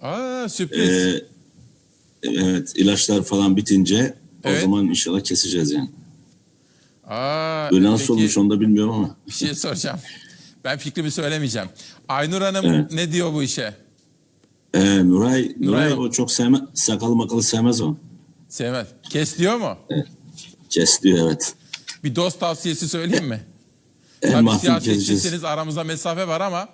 Aa sürpriz. Ee, evet ilaçlar falan bitince Evet. o zaman inşallah keseceğiz yani. Aa, Böyle nasıl peki, olmuş onu da bilmiyorum ama. Bir şey soracağım. Ben fikrimi söylemeyeceğim. Aynur Hanım Evet. ne diyor bu işe? Ee, Nuray, Nuray, Nuray- o çok sevmez, sakalı makalı sevmez o. Sevmez. Kes diyor mu? Kes diyor evet. Bir dost tavsiyesi söyleyeyim mi? En Tabii mahkum siyasetçisiniz aramızda mesafe var ama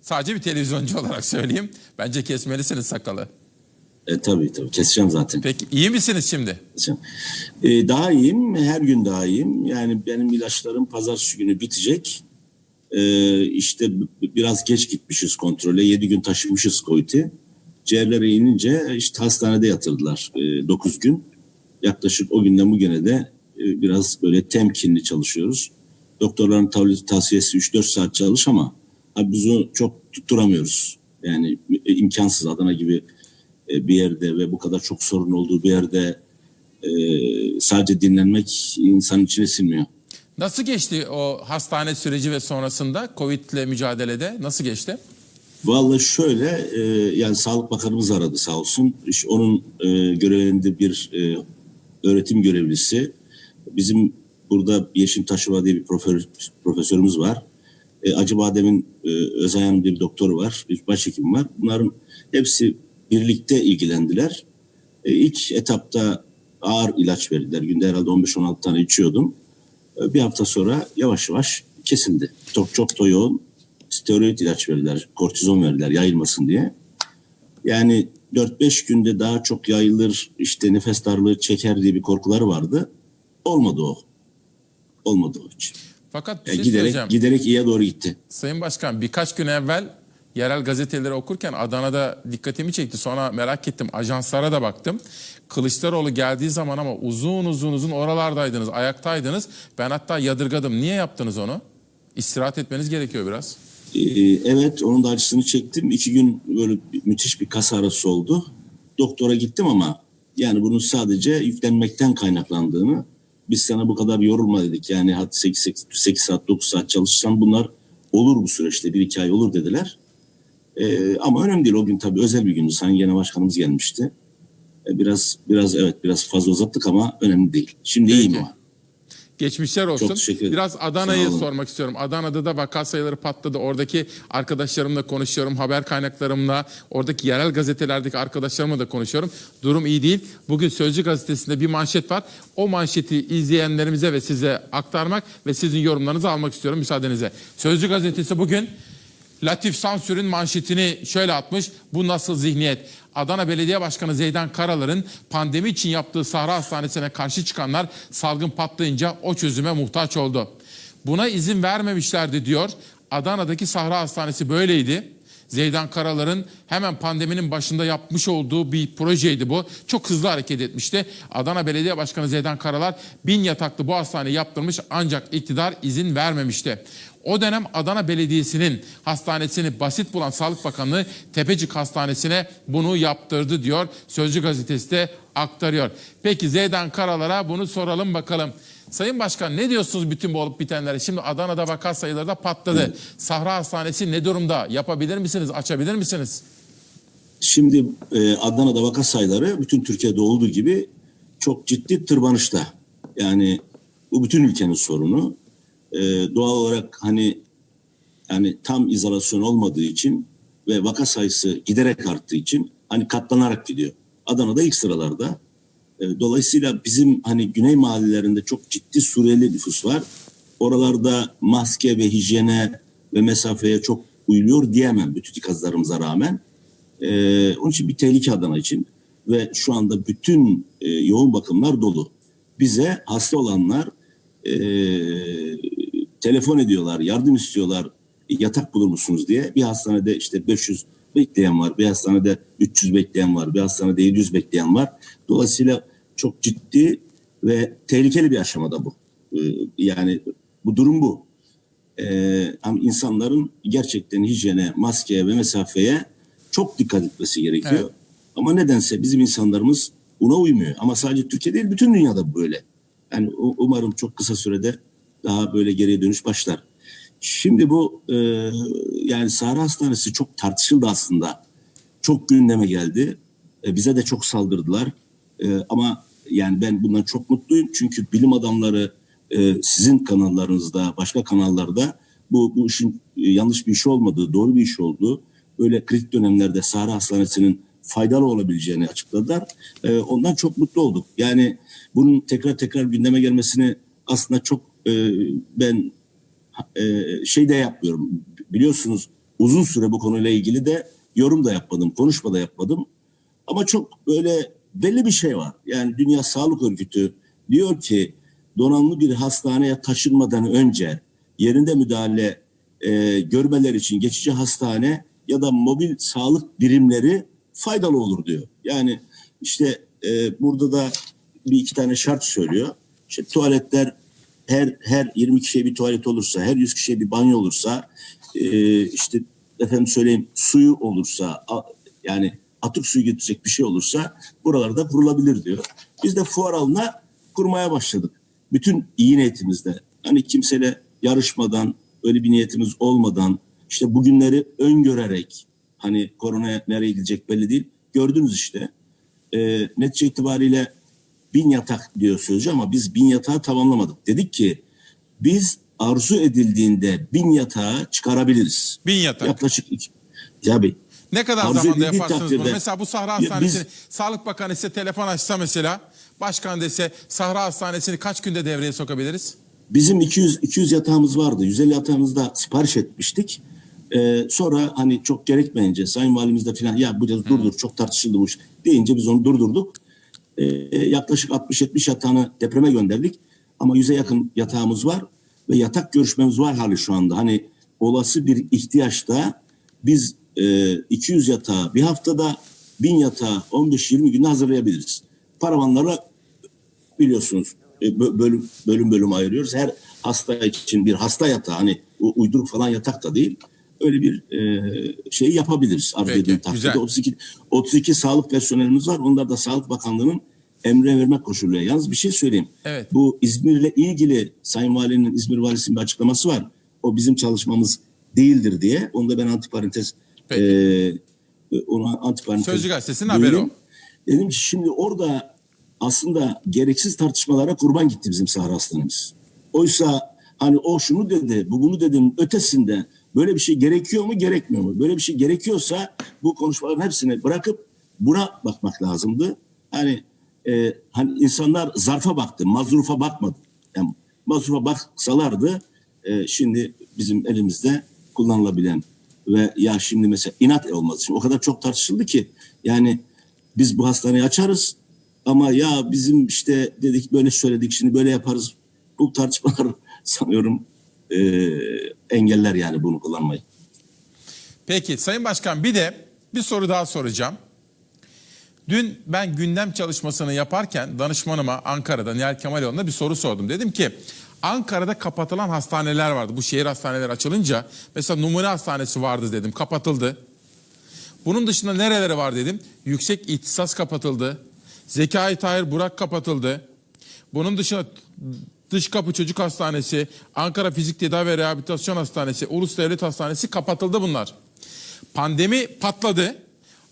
sadece bir televizyoncu olarak söyleyeyim. Bence kesmelisiniz sakalı. E, tabii tabii keseceğim zaten. Peki iyi misiniz şimdi? Ee, daha iyiyim, her gün daha iyiyim. Yani benim ilaçlarım pazartesi günü bitecek. Ee, işte biraz geç gitmişiz kontrole. 7 gün taşımışız COVID'i. Ciğerlere inince işte hastanede yatırdılar 9 gün. Yaklaşık o günden bugüne de e, biraz böyle temkinli çalışıyoruz. Doktorların tav- tavsiyesi 3-4 saat çalış ama abi biz onu çok tutturamıyoruz. Yani e, imkansız Adana gibi e, bir yerde ve bu kadar çok sorun olduğu bir yerde e, sadece dinlenmek insanın içine sinmiyor. Nasıl geçti o hastane süreci ve sonrasında Covid ile mücadelede? Nasıl geçti? Vallahi şöyle e, yani Sağlık Bakanımız aradı sağ olsun. İşte onun e, görevinde bir e, öğretim görevlisi. Bizim burada Yeşim Taşıva diye bir profesör, profesörümüz var. E, Acıbadem'in e, Özay Hanım diye bir doktoru var. Bir başhekim var. Bunların hepsi birlikte ilgilendiler. E, etapta ağır ilaç verdiler. Günde herhalde 15-16 tane içiyordum. E, bir hafta sonra yavaş yavaş kesildi. Çok çok da yoğun steroid ilaç verdiler, kortizon verdiler yayılmasın diye. Yani 4-5 günde daha çok yayılır, işte nefes darlığı çeker diye bir korkuları vardı. Olmadı o. Olmadı o hiç. Fakat bir Yani şey söyleyeceğim. giderek, giderek iyiye doğru gitti. Sayın Başkan birkaç gün evvel yerel gazeteleri okurken Adana'da dikkatimi çekti. Sonra merak ettim. Ajanslara da baktım. Kılıçdaroğlu geldiği zaman ama uzun uzun uzun oralardaydınız, ayaktaydınız. Ben hatta yadırgadım. Niye yaptınız onu? İstirahat etmeniz gerekiyor biraz. Ee, evet onun da acısını çektim. İki gün böyle müthiş bir kas ağrısı oldu. Doktora gittim ama yani bunun sadece yüklenmekten kaynaklandığını biz sana bu kadar yorulma dedik. Yani hadi 8, 8, 8 saat 9 saat çalışsan bunlar olur bu süreçte bir iki ay olur dediler. Ee, ama önemli değil o gün tabii özel bir gündü. Sayın Genel Başkanımız gelmişti. Ee, biraz biraz evet biraz fazla uzattık ama önemli değil. Şimdi iyiyim Peki. ama. Geçmişler olsun. Çok teşekkür. Biraz Adana'yı sormak istiyorum. Adana'da da vaka sayıları patladı. Oradaki arkadaşlarımla konuşuyorum. Haber kaynaklarımla, oradaki yerel gazetelerdeki arkadaşlarımla da konuşuyorum. Durum iyi değil. Bugün Sözcü gazetesinde bir manşet var. O manşeti izleyenlerimize ve size aktarmak ve sizin yorumlarınızı almak istiyorum müsaadenizle. Sözcü gazetesi bugün Latif Sansür'ün manşetini şöyle atmış. Bu nasıl zihniyet? Adana Belediye Başkanı Zeydan Karalar'ın pandemi için yaptığı Sahra Hastanesi'ne karşı çıkanlar salgın patlayınca o çözüme muhtaç oldu. Buna izin vermemişlerdi diyor. Adana'daki Sahra Hastanesi böyleydi. Zeydan Karalar'ın hemen pandeminin başında yapmış olduğu bir projeydi bu. Çok hızlı hareket etmişti. Adana Belediye Başkanı Zeydan Karalar bin yataklı bu hastaneyi yaptırmış ancak iktidar izin vermemişti. O dönem Adana Belediyesi'nin hastanesini basit bulan Sağlık Bakanlığı Tepecik Hastanesi'ne bunu yaptırdı diyor. Sözcü gazetesi de aktarıyor. Peki Zeydan Karalar'a bunu soralım bakalım. Sayın Başkan ne diyorsunuz bütün bu olup bitenlere? Şimdi Adana'da vaka sayıları da patladı. Sahra Hastanesi ne durumda? Yapabilir misiniz? Açabilir misiniz? Şimdi e, Adana'da vaka sayıları bütün Türkiye'de olduğu gibi çok ciddi tırmanışta. Yani bu bütün ülkenin sorunu. E, doğal olarak hani yani tam izolasyon olmadığı için ve vaka sayısı giderek arttığı için hani katlanarak gidiyor. Adana'da ilk sıralarda. E, dolayısıyla bizim hani güney mahallelerinde çok ciddi Suriyeli nüfus var. Oralarda maske ve hijyene ve mesafeye çok uyuluyor diyemem bütün ikazlarımıza rağmen. Ee, onun için bir tehlike Adana için ve şu anda bütün e, yoğun bakımlar dolu. Bize hasta olanlar e, telefon ediyorlar, yardım istiyorlar, yatak bulur musunuz diye. Bir hastanede işte 500 bekleyen var, bir hastanede 300 bekleyen var, bir hastanede 700 bekleyen var. Dolayısıyla çok ciddi ve tehlikeli bir aşamada bu. Ee, yani bu durum bu. Ee, ama insanların gerçekten hijyene, maskeye ve mesafeye çok dikkat etmesi gerekiyor. Evet. Ama nedense bizim insanlarımız buna uymuyor. Ama sadece Türkiye değil, bütün dünyada böyle. Yani umarım çok kısa sürede daha böyle geriye dönüş başlar. Şimdi bu e, yani Sahra Hastanesi çok tartışıldı aslında. Çok gündeme geldi. E, bize de çok saldırdılar. E, ama yani ben bundan çok mutluyum. Çünkü bilim adamları e, sizin kanallarınızda, başka kanallarda bu, bu işin e, yanlış bir iş olmadığı, doğru bir iş olduğu, böyle kritik dönemlerde Sahra Hastanesi'nin faydalı olabileceğini açıkladılar. E, ondan çok mutlu olduk. Yani bunun tekrar tekrar gündeme gelmesini aslında çok e, ben e, şey de yapmıyorum. Biliyorsunuz uzun süre bu konuyla ilgili de yorum da yapmadım, konuşma da yapmadım. Ama çok böyle belli bir şey var. Yani Dünya Sağlık Örgütü diyor ki donanımlı bir hastaneye taşınmadan önce yerinde müdahale e, görmeler için geçici hastane ya da mobil sağlık birimleri faydalı olur diyor. Yani işte e, burada da bir iki tane şart söylüyor. İşte tuvaletler her her 20 kişiye bir tuvalet olursa, her 100 kişiye bir banyo olursa, e, işte efendim söyleyeyim suyu olursa, a- yani atık suyu getirecek bir şey olursa buralarda kurulabilir diyor. Biz de fuar alanına kurmaya başladık. Bütün iyi niyetimizde. Hani kimseyle yarışmadan, öyle bir niyetimiz olmadan, işte bugünleri öngörerek, hani korona nereye gidecek belli değil. Gördünüz işte. E, netice itibariyle bin yatak diyor sözcü ama biz bin yatağı tamamlamadık. Dedik ki biz arzu edildiğinde bin yatağı çıkarabiliriz. Bin yatak. Yaklaşık iki. Tabii. Ne kadar Arzu zamanda yaparsınız bunu? takdirde- Mesela bu Sahra Ya biz- Hastanesi'ni Sağlık Bakanı size telefon açsa mesela başkan dese Sahra Hastanesi'ni kaç günde devreye sokabiliriz? Bizim 200 200 yatağımız vardı. 150 yatağımızı da sipariş etmiştik. Ee, sonra hani çok gerekmeyince Sayın Valimiz de falan ya bu biraz durdur çok tartışıldı bu iş deyince biz onu durdurduk. Ee, yaklaşık 60-70 yatağını depreme gönderdik. Ama 100'e yakın yatağımız var ve yatak görüşmemiz var hali şu anda. Hani olası bir ihtiyaçta biz e, 200 yatağı bir haftada 1000 yatağı 15-20 günde hazırlayabiliriz. Paravanlarla biliyorsunuz e, bö- bölüm bölüm bölüm ayırıyoruz. Her hasta için bir hasta yatağı hani uyduruk falan yatak da değil. Öyle bir e, şey yapabiliriz arzu Peki, takdirde. güzel. 32 32 sağlık personelimiz var. Onlar da Sağlık Bakanlığı'nın emre vermek koşuluyla. Yalnız bir şey söyleyeyim. Evet. Bu İzmir'le ilgili Sayın Valinin İzmir Valisi'nin bir açıklaması var. O bizim çalışmamız değildir diye. Onu da ben antiparantez Peki. e, ona antiparantez Sözcü Gazetesi'nin haberi o. Dedim ki şimdi orada aslında gereksiz tartışmalara kurban gitti bizim Sahra Hastanemiz. Oysa hani o şunu dedi, bu bunu dedim ötesinde böyle bir şey gerekiyor mu, gerekmiyor mu? Böyle bir şey gerekiyorsa bu konuşmaların hepsini bırakıp buna bakmak lazımdı. Hani e, hani insanlar zarfa baktı, mazrufa bakmadı. Yani mazrufa baksalardı e, şimdi bizim elimizde kullanılabilen ve ya şimdi mesela inat olmaz. Şimdi o kadar çok tartışıldı ki yani biz bu hastaneyi açarız ama ya bizim işte dedik böyle söyledik şimdi böyle yaparız. Bu tartışmalar sanıyorum e, engeller yani bunu kullanmayı. Peki Sayın Başkan bir de bir soru daha soracağım. Dün ben gündem çalışmasını yaparken danışmanıma Ankara'da Nihal Kemaloğlu'na bir soru sordum. Dedim ki Ankara'da kapatılan hastaneler vardı. Bu şehir hastaneleri açılınca mesela numune hastanesi vardı dedim kapatıldı. Bunun dışında nereleri var dedim. Yüksek ihtisas kapatıldı. Zekai Tahir Burak kapatıldı. Bunun dışında Dış Kapı Çocuk Hastanesi, Ankara Fizik Tedavi ve Rehabilitasyon Hastanesi, Ulus Devlet Hastanesi kapatıldı bunlar. Pandemi patladı.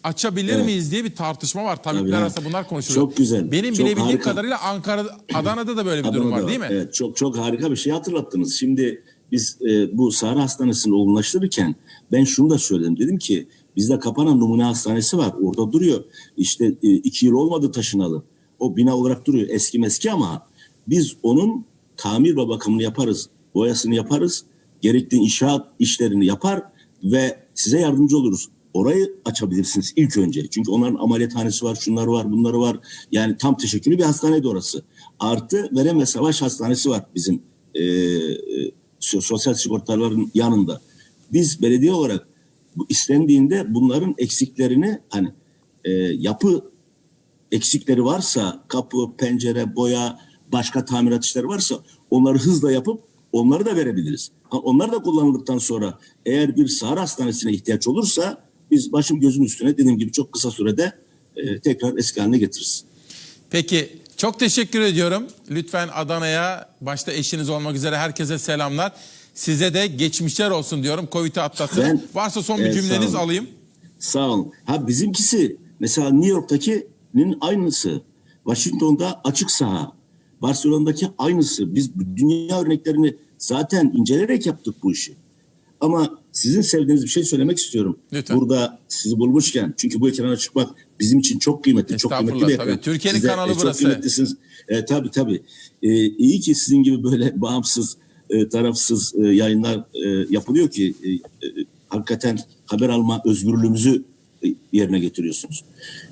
Açabilir Evet. miyiz diye bir tartışma var. Tabipler Tabii, arasında bunlar konuşuluyor. Çok güzel, Benim çok bilebildiğim harika. kadarıyla Ankara, Adana'da da böyle bir durum var değil mi? Evet çok çok harika bir şey hatırlattınız. Şimdi biz e, bu Sahra Hastanesi'ni olgunlaştırırken ben şunu da söyledim. Dedim ki bizde kapanan numune hastanesi var. Orada duruyor. İşte e, iki yıl olmadı taşınalı. O bina olarak duruyor. Eski meski ama biz onun tamir ve bakımını yaparız. Boyasını yaparız. Gerekli inşaat işlerini yapar ve size yardımcı oluruz. Orayı açabilirsiniz ilk önce. Çünkü onların ameliyathanesi var, şunlar var, bunları var. Yani tam teşekküllü bir hastaneydi orası. Artı Verem ve Savaş Hastanesi var bizim e, e, so- sosyal sigortaların yanında. Biz belediye olarak bu istendiğinde bunların eksiklerini hani e, yapı eksikleri varsa kapı, pencere, boya, başka tamirat işleri varsa onları hızla yapıp onları da verebiliriz. Onlar da kullanıldıktan sonra eğer bir sahra hastanesine ihtiyaç olursa biz başım gözüm üstüne dediğim gibi çok kısa sürede e, tekrar eski haline getiririz. Peki çok teşekkür ediyorum. Lütfen Adana'ya başta eşiniz olmak üzere herkese selamlar. Size de geçmişler olsun diyorum. Covid'i atlattınız. Varsa son bir Evet, sağ cümleniz olun. alayım. Sağ olun. Ha bizimkisi mesela New York'takinin aynısı. Washington'da açık saha. Barcelona'daki aynısı. Biz dünya örneklerini zaten inceleyerek yaptık bu işi. Ama sizin sevdiğiniz bir şey söylemek istiyorum. Lütfen. Burada sizi bulmuşken çünkü bu ekrana çıkmak bizim için çok kıymetli. Çok kıymetli bir ekran. tabii. Türkiye'nin kanalı e, burası. Çok kıymetlisiniz. E, tabii tabii. E, iyi ki sizin gibi böyle bağımsız, e, tarafsız e, yayınlar e, yapılıyor ki e, e, hakikaten haber alma özgürlüğümüzü e, yerine getiriyorsunuz.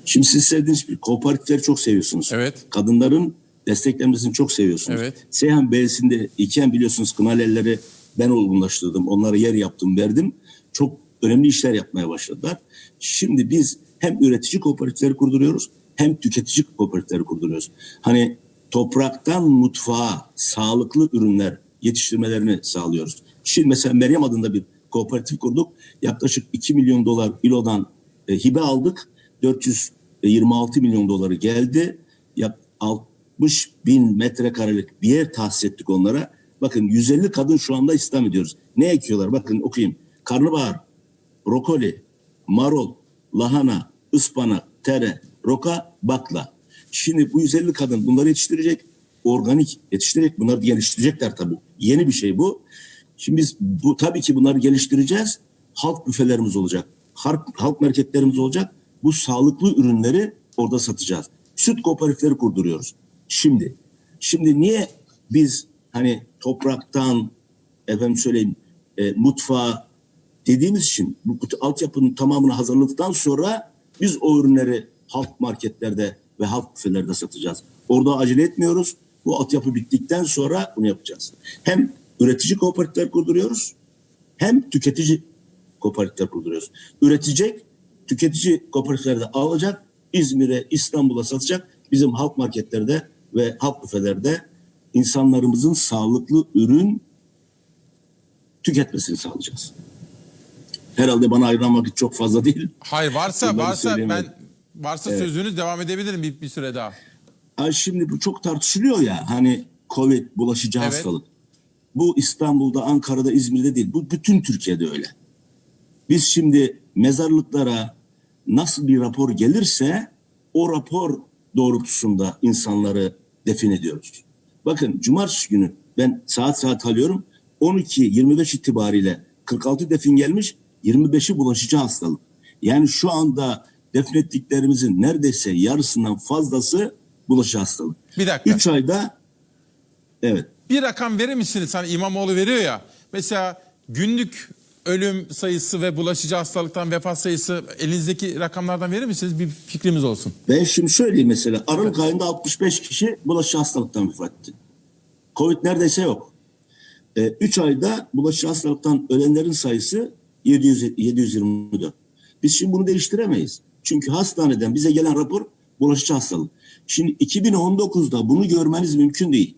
Şimdi siz sevdiğiniz bir kooperatifleri çok seviyorsunuz. Evet. Kadınların desteklenmesini çok seviyorsunuz. Evet. Seyhan Bey'sinde iken biliyorsunuz Kınalelleri ben olgunlaştırdım. Onlara yer yaptım, verdim. Çok önemli işler yapmaya başladılar. Şimdi biz hem üretici kooperatifleri kurduruyoruz hem tüketici kooperatifleri kurduruyoruz. Hani topraktan mutfağa sağlıklı ürünler yetiştirmelerini sağlıyoruz. Şimdi mesela Meryem adında bir kooperatif kurduk. Yaklaşık 2 milyon dolar İLO'dan e, hibe aldık. 426 milyon doları geldi. Yak 60 bin metrekarelik bir yer tahsis ettik onlara. Bakın 150 kadın şu anda istihdam ediyoruz. Ne ekiyorlar? Bakın okuyayım. Karnabahar, brokoli, marul, lahana, ıspanak, tere, roka, bakla. Şimdi bu 150 kadın bunları yetiştirecek. Organik yetiştirecek. Bunları geliştirecekler tabii. Yeni bir şey bu. Şimdi biz bu tabii ki bunları geliştireceğiz. Halk büfelerimiz olacak. Halk, halk marketlerimiz olacak. Bu sağlıklı ürünleri orada satacağız. Süt kooperatifleri kurduruyoruz. Şimdi. Şimdi niye biz hani topraktan efendim söyleyeyim e, mutfağa dediğimiz için bu bu altyapının tamamını hazırladıktan sonra biz o ürünleri halk marketlerde ve halk büfelerde satacağız. Orada acele etmiyoruz. Bu altyapı bittikten sonra bunu yapacağız. Hem üretici kooperatifler kurduruyoruz hem tüketici kooperatifler kurduruyoruz. Üretecek, tüketici kooperatifleri de alacak, İzmir'e, İstanbul'a satacak. Bizim halk marketlerde ve halk büfelerde insanlarımızın sağlıklı ürün tüketmesini sağlayacağız. Herhalde bana ayrılan vakit çok fazla değil. Hayır varsa Bunları varsa ben varsa sözünüz devam edebilirim bir, bir süre daha. Ay şimdi bu çok tartışılıyor ya hani Covid bulaşıcı Evet. hastalık. Bu İstanbul'da, Ankara'da, İzmir'de değil. Bu bütün Türkiye'de öyle. Biz şimdi mezarlıklara nasıl bir rapor gelirse o rapor doğrultusunda insanları defin ediyoruz. Bakın cumartesi günü ben saat saat alıyorum. 12-25 itibariyle 46 defin gelmiş, 25'i bulaşıcı hastalık. Yani şu anda defnettiklerimizin neredeyse yarısından fazlası bulaşıcı hastalık. Bir dakika. 3 ayda evet Bir rakam verir misiniz? Hani İmamoğlu veriyor ya. Mesela günlük ölüm sayısı ve bulaşıcı hastalıktan vefat sayısı elinizdeki rakamlardan verir misiniz? Bir fikrimiz olsun. Ben şimdi söyleyeyim mesela. Aralık ayında 65 kişi bulaşıcı hastalıktan vefat etti. Covid neredeyse yok. 3 ayda bulaşıcı hastalıktan ölenlerin sayısı 700, 724. Biz şimdi bunu değiştiremeyiz. Çünkü hastaneden bize gelen rapor bulaşıcı hastalık. Şimdi 2019'da bunu görmeniz mümkün değil.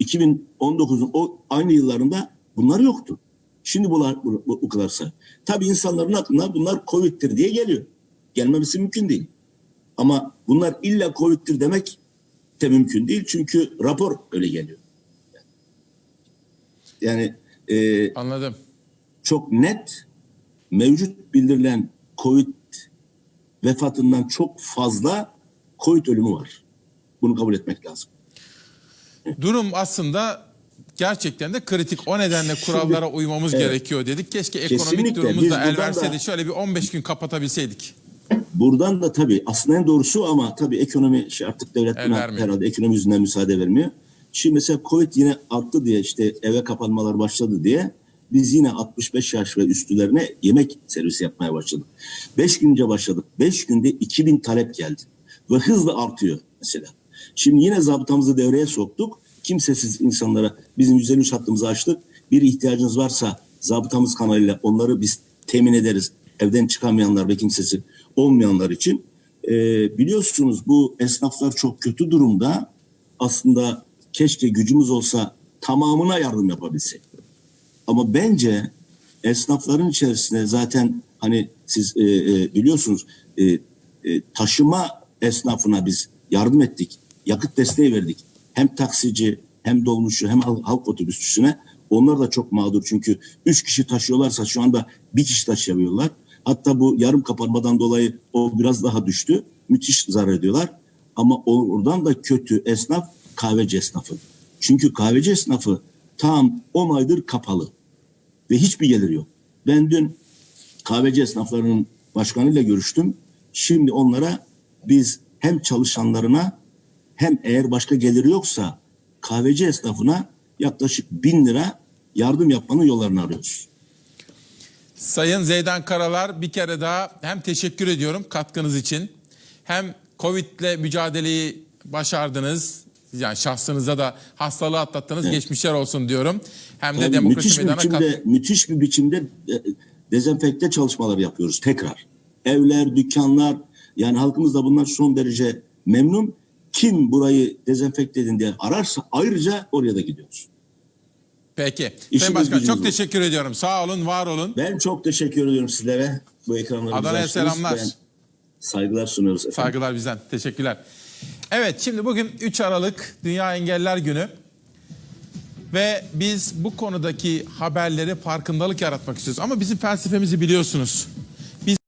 2019'un o aynı yıllarında bunlar yoktu. Şimdi bu, bu, bu kadar sayı. Tabii insanların aklına bunlar Covid'tir diye geliyor. Gelmemesi mümkün değil. Ama bunlar illa Covid'tir demek de mümkün değil. Çünkü rapor öyle geliyor. Yani e, Anladım. çok net mevcut bildirilen Covid vefatından çok fazla Covid ölümü var. Bunu kabul etmek lazım. Durum aslında gerçekten de kritik. O nedenle kurallara uymamız Evet. gerekiyor dedik. Keşke ekonomik Kesinlikle. durumumuz da el verseydi. da- Şöyle bir 15 gün kapatabilseydik. Buradan da tabii aslında en doğrusu ama tabii ekonomi şey artık devlet buna herhalde ekonomi yüzünden müsaade vermiyor. Şimdi mesela Covid yine arttı diye işte eve kapanmalar başladı diye biz yine 65 yaş ve üstülerine yemek servisi yapmaya başladık. 5 gün önce başladık. 5 günde 2000 talep geldi. Ve hızla artıyor mesela. Şimdi yine zabıtamızı devreye soktuk. Kimsesiz insanlara bizim 153 hattımızı açtık. Bir ihtiyacınız varsa zabıtamız kanalıyla onları biz temin ederiz. Evden çıkamayanlar ve kimsesi olmayanlar için. Ee, biliyorsunuz bu esnaflar çok kötü durumda. Aslında keşke gücümüz olsa tamamına yardım yapabilsek. Ama bence esnafların içerisinde zaten hani siz e, e, biliyorsunuz e, e, taşıma esnafına biz yardım ettik. Yakıt desteği verdik. Hem taksici hem dolmuşçu hem halk, otobüsçüsüne. Onlar da çok mağdur çünkü üç kişi taşıyorlarsa şu anda bir kişi taşıyamıyorlar. Hatta bu yarım kapanmadan dolayı o biraz daha düştü. Müthiş zarar ediyorlar. Ama oradan da kötü esnaf kahveci esnafı. Çünkü kahveci esnafı tam 10 aydır kapalı ve hiçbir geliri yok. Ben dün kahveci esnaflarının başkanıyla görüştüm. Şimdi onlara biz hem çalışanlarına hem eğer başka geliri yoksa kahveci esnafına yaklaşık bin lira yardım yapmanın yollarını arıyoruz. Sayın Zeydan Karalar bir kere daha hem teşekkür ediyorum katkınız için. Hem Covid'le mücadeleyi başardınız. Yani şahsınıza da hastalığı atlattınız. Geçmişler olsun diyorum. Hem de Tabii demokrasi müthiş meydana biçimde, müthiş bir biçimde e, dezenfekte çalışmaları yapıyoruz tekrar. Evler, dükkanlar yani halkımız da bunlar son derece memnun. Kim burayı dezenfekte edin diye ararsa ayrıca oraya da gidiyoruz. Peki. Sayın İşimiz Başkan gücümüz çok bu. teşekkür ediyorum. Sağ olun, var olun. Ben çok teşekkür ediyorum sizlere. Bu ekranları Adana'ya selamlar. Ben saygılar sunuyoruz efendim. Saygılar bizden. Teşekkürler. Evet şimdi bugün 3 Aralık Dünya Engeller Günü. Ve biz bu konudaki haberleri farkındalık yaratmak istiyoruz. Ama bizim felsefemizi biliyorsunuz.